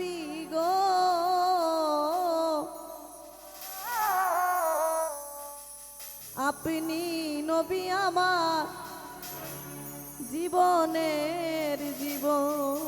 নবী গো? আপনি নবী আমার জীবনের জীবন।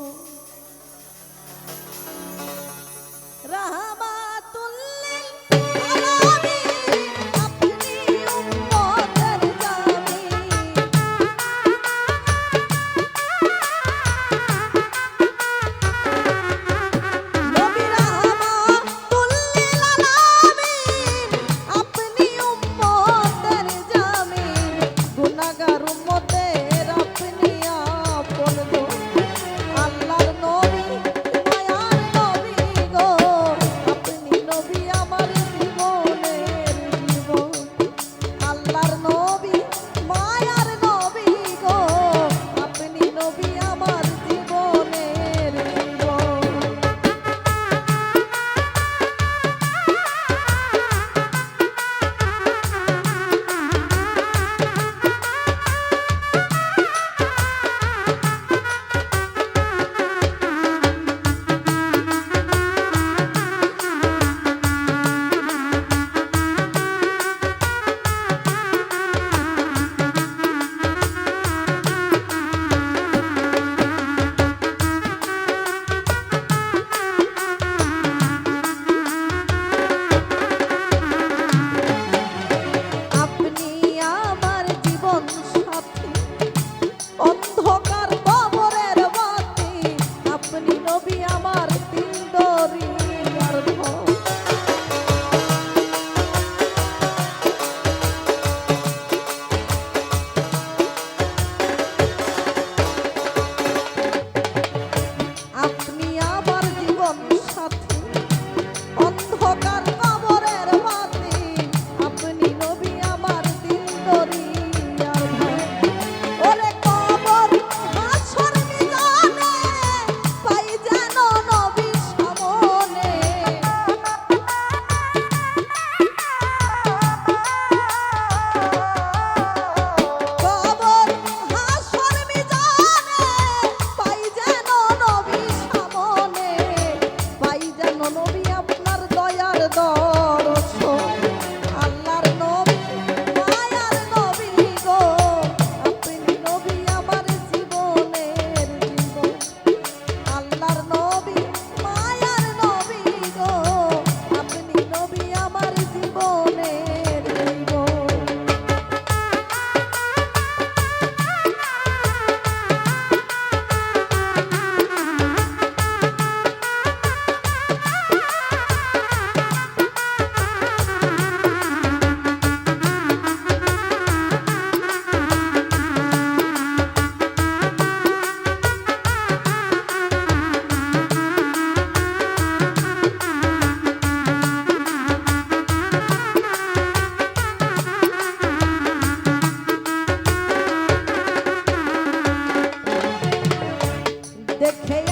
dedicate.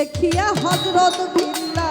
দেখিয়া হজরত বিল্লা